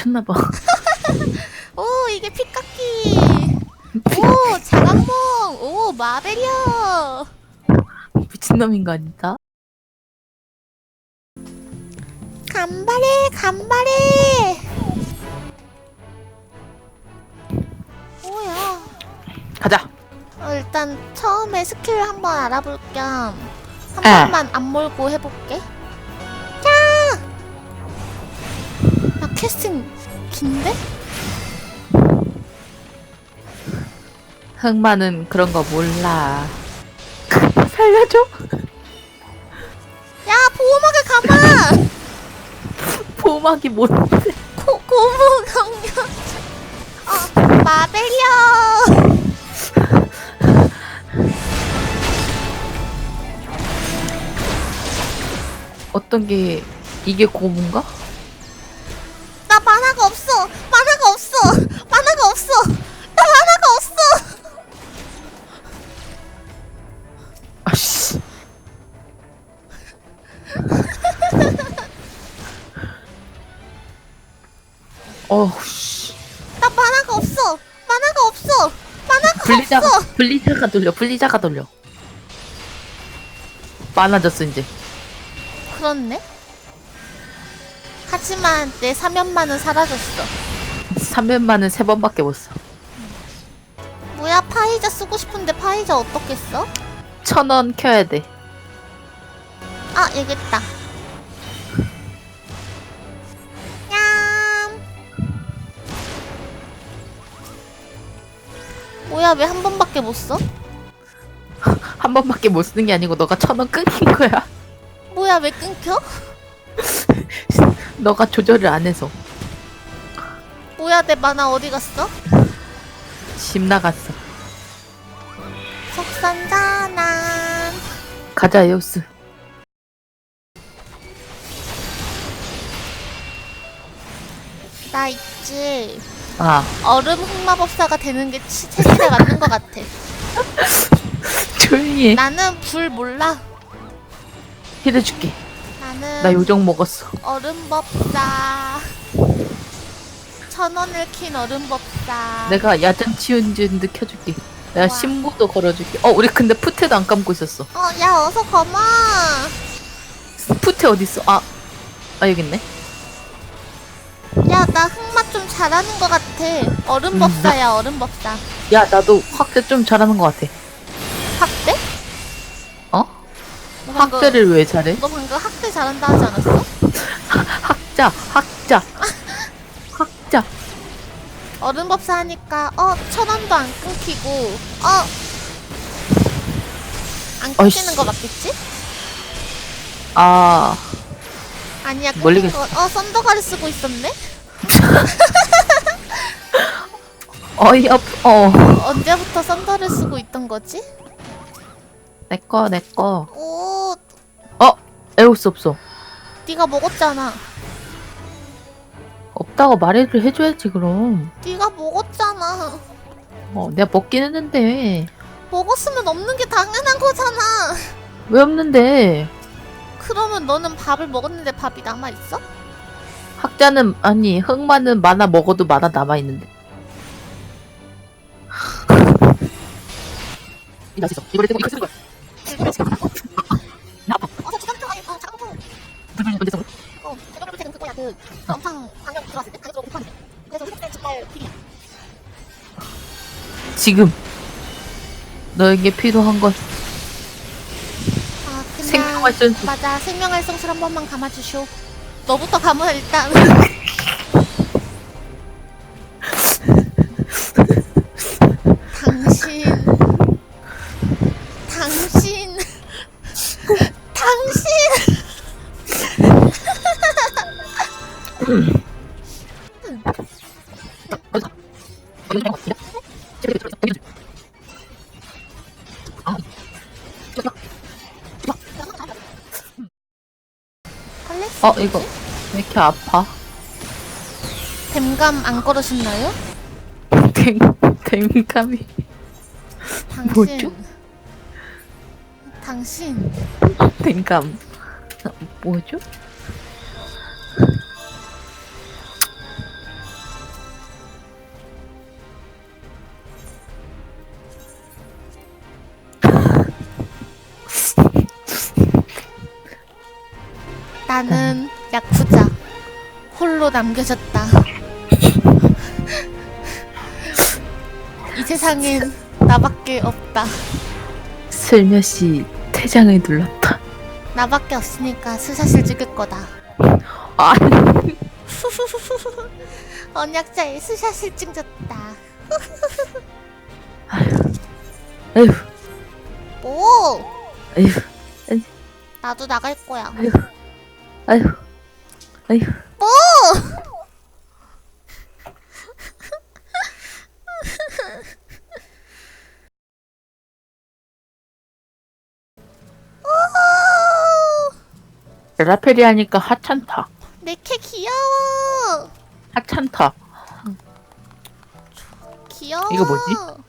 미쳤나봐. 오 이게 피카키 오 자강몽 오 마베리어 미친놈인가 아니다? 간발해 간발해 뭐야 가자. 어, 일단 처음에 스킬 한번 알아볼 겸 한 에. 번만 안 몰고 해볼게 캐스팅 긴데? 흑마는 그런 거 몰라. 살려줘. 야 보호막을 감아! 보호막이 뭔데? 고, 고무 경력 어 마베리어 어떤 게 이게 고문가? 나 만화가 없어 만화가 없어 만화가 없어 나 만화가 없어 아씨. 어우 씨. 나 만화가 없어 만화가 없어 만화가 분리자가 없어 분리자가 돌려. 분리자가 돌려. 많아졌어 이제. 그렇네 하지만 내 사면만은 사라졌어 3년만은 세 번밖에 못 써. 뭐야 파이자 쓰고 싶은데 파이자 어떻게 써? 천 원 켜야 돼. 아 있다 얌 뭐야 왜 한 번밖에 못 써? 한 번밖에 못 쓰는 게 아니고 너가 천 원 끊긴 거야. 뭐야 왜 끊겨? 너가 조절을 안 해서 뭐야 내 만화 어디 갔어? 집 나갔어. 속선전환 가자 에오스. 나 있지 아 얼음 흑마법사가 되는 게 치- 체질에 맞는 것 같아 조용히 해. 나는 불 몰라 해줄게. 나는 나 요정 먹었어. 얼음법사 천 원을 킨 얼음법사 내가 야전 치운지인드 켜줄게. 내가 우와. 신고도 걸어줄게. 어 우리 근데 푸테도 안 감고 있었어. 어야 어서 거마 푸테 어디 있어? 아, 아 여기 있네. 야나 흑마 좀 잘하는 것 같아 얼음법사야 얼음법사 야 나도 확대 좀 잘하는 것 같아. 학대? 어? 학대를 왜 잘해? 너 방금 학대 잘한다 하지 않았어? 학자, 학자, 학자. 얼음법사 하니까 어 천 원도 안 끊기고 어안 끊기는 어이씨. 거 맞겠지? 아, 아니야 끊긴 거. 어 썬더가를 쓰고 있었네. 어이없. 어, 언제부터 썬더를 쓰고 있던 거지? 내 거, 내 거. 오 에오스 없어. 네가 먹었잖아. 없다고 말을 해줘야지 그럼. 네가 먹었잖아. 어, 내가 먹긴 했는데 먹었으면 없는 게 당연한 거잖아. 왜 없는데? 그러면 너는 밥을 먹었는데 밥이 남아 있어? 학자는 아니 흑마는 만화 먹어도 만화 남아 있는데. 이거 있어. 이걸 쓰고 이거 쓰는 거야. 들어왔을 때. 그래서. 지금 너에게 필요한 건 아 그냥 생명활성수. 맞아 생명활성술 한 번만 감아주쇼. 너부터 감아 일단. 당신, 당신. 컬렉스 어 이거 왜 이렇게 아파? 댐감 안 걸으셨나요? 댕 댕감이 당신. 뭐죠? 당신. 댕감 어, 뭐죠? 나는 야쿠자 홀로 남겨졌다. 이 세상엔 나밖에 없다. 슬며시 퇴장을 눌렀다. 나밖에 없으니까 스샷을 찍을 거다. 아, 언약자의 스샷을 찍었다. 에휴, 오, 에휴, 나도 나갈 거야. 에휴, 아휴, 아휴. 뭐? 라펠이 하니까 하찮다. 내캐 귀여워. 하찮다. 귀여워. 이거 뭐지?